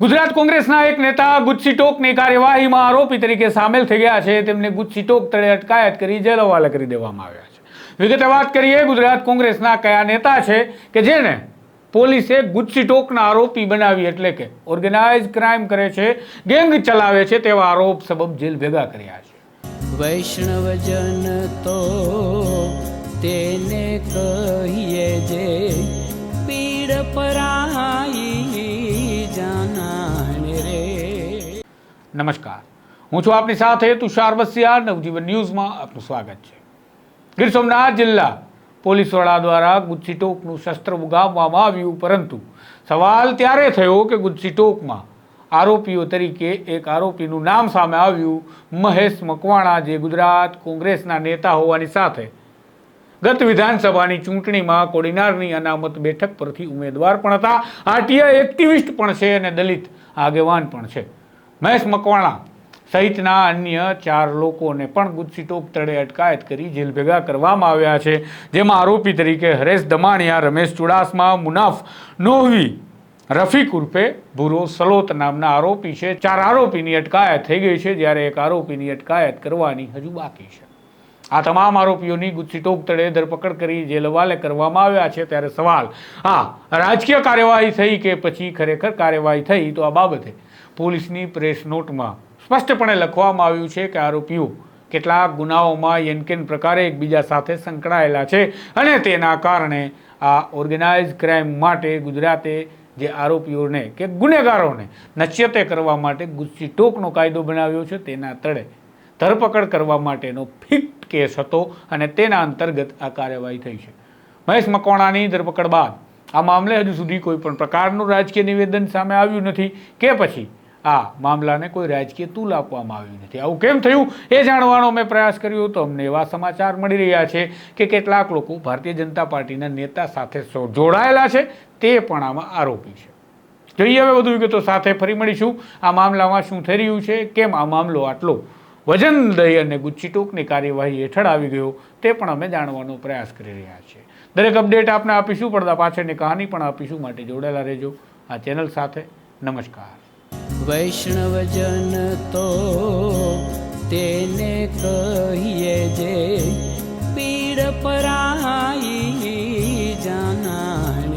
ગુજરાત કોંગ્રેસના એક નેતા ગુચ્છી ટોકની કાર્યવાહીમાં આરોપી તરીકે સામેલ થઈ ગયા છે. તેમને ગુચ્છી ટોક તળે અટકાયત કરી જેલ હવાલે કરી દેવામાં આવ્યા છે. વિગતે વાત કરીએ, ગુજરાત કોંગ્રેસના કયા નેતા છે કે જેને પોલીસે ગુચ્છી ટોકના આરોપી બનાવી એટલે કે ઓર્ગેનાઇઝ ક્રાઇમ કરે છે, ગેંગ ચલાવે છે તેવા આરોપ સબબ જેલ ભેગા કર્યા છે. વૈષ્ણવજન તો તેને કહીએ જે નમસ્કાર. હું છું આપની સાથે તુષાર બસિયા નવજીવન ન્યૂઝમાં આપનું સ્વાગત છે. ગીર સોમનાથ જિલ્લા પોલીસ વડા દ્વારા ગુજસી ટોકનું શસ્ત્ર ઉગામવામાં આવ્યું, પરંતુ સવાલ ત્યારે થયો કે ગુજસી ટોકમાં આરોપીઓ તરીકે એક આરોપીનું નામ સામે આવ્યું. મહેશ મકવાણા, જે ગુજરાત કોંગ્રેસના નેતા હોવાની સાથે ગત વિધાનસભાની ચૂંટણીમાં કોડીનારની અનામત બેઠક પરથી ઉમેદવાર પણ હતા. આરટીઆઈ એક્ટિવિસ્ટ પણ છે અને દલિત આગેવાન પણ છે. મહેશ મકવાણા સહિતના અન્ય ચાર લોકોને પણ ગુજસીટોપ તળે અટકાયત કરી જેલ ભેગા કરવામાં આવ્યા છે. જેમાં આરોપી તરીકે હરેશ દમાણિયા, રમેશ ચુડાસમા, મુનાફ નોહવી, રફીક ઉર્ફે ભૂરો સલોત નામના આરોપી છે. ચાર આરોપીની અટકાયત થઈ ગઈ છે. જ્યારે એક આરોપીની અટકાયત કરવાની હજુ બાકી છે. આ તમામ આરોપીઓની ગુજસી ટોક તળે ધરપકડ કરી જેલ હવાલે કરવામાં આવ્યા છે ત્યારે સવાલ, હા, રાજકીય કાર્યવાહી થઈ કે પછી ખરેખર કાર્યવાહી થઈ? તો આ બાબતે પોલીસની પ્રેસ નોટમાં સ્પષ્ટપણે લખવામાં આવ્યું છે કે આરોપીઓ કેટલાક ગુનાઓમાં યનકેન પ્રકારે એકબીજા સાથે સંકળાયેલા છે અને તેના કારણે આ ઓર્ગેનાઇઝ ક્રાઇમ માટે ગુજરાતે જે આરોપીઓને કે ગુનેગારોને નશ્યતે કરવા માટે ગુસ્સી ટોકનો કાયદો બનાવ્યો છે તેના તળે ધરપકડ કરવા માટેનો ફિક્ટ કેસ હતો અને તેના અંતર્ગત આ કાર્યવાહી થઈ છે. મહેશ મકવાણાની ધરપકડ બાદ આ મામલે હજુ સુધી કોઈ પણ પ્રકારનું રાજકીય નિવેદન સામે આવ્યું નથી કે પછી આ મામલાને કોઈ રાજકીય તુલ આપવામાં આવ્યું નથી. આવું કેમ થયું એ જાણવાનો મેં પ્રયાસ કર્યો તો અમને એવા સમાચાર મળી રહ્યા છે કે કેટલાક લોકો ભારતીય જનતા પાર્ટીના નેતા સાથે જોડાયેલા છે, તે પણ આમાં આરોપી છે. જોઈએ હવે વધુ વિગતો સાથે ફરી મળીશું. આ મામલામાં શું થઈ રહ્યું છે, કેમ આ મામલો આટલો વજન દઈ અને ગુચ્છી ટોકની કાર્યવાહી હેઠળ આવી ગયો તે પણ અમે જાણવાનો પ્રયાસ કરી રહ્યા છીએ. દરેક અપડેટ આપને આપીશું, પડદા પાછળની કહાની પણ આપીશું. માટે જોડાયેલા રહેજો આ ચેનલ સાથે. નમસ્કાર. વૈષ્ણવજન તો તેને કહીએ જે પીડ પરાઈ જાનાને